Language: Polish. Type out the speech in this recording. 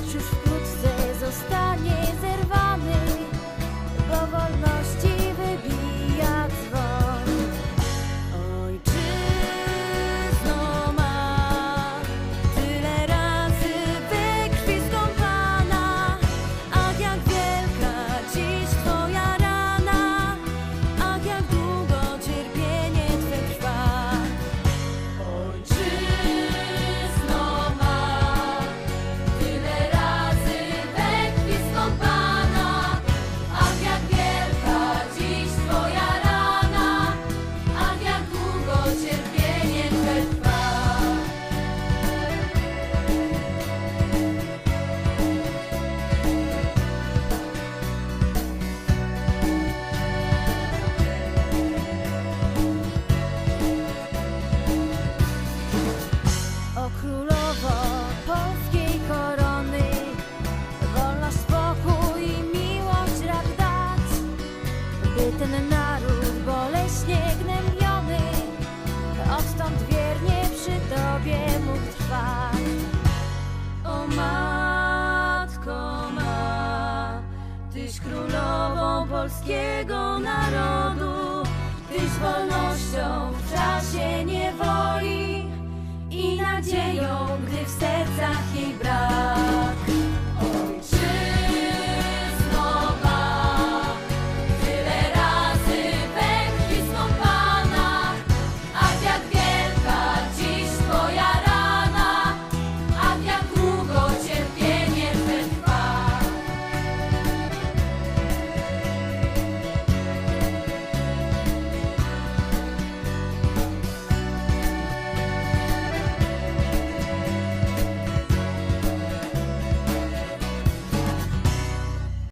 lecz już wkrótce zostanie zerwany, naród boleśnie gnębiony odtąd wiernie przy Tobie mógł trwać. O matko ma, Tyś królową polskiego narodu, Tyś wolnością w czasie niewoli i nadzieją, gdy w sercach.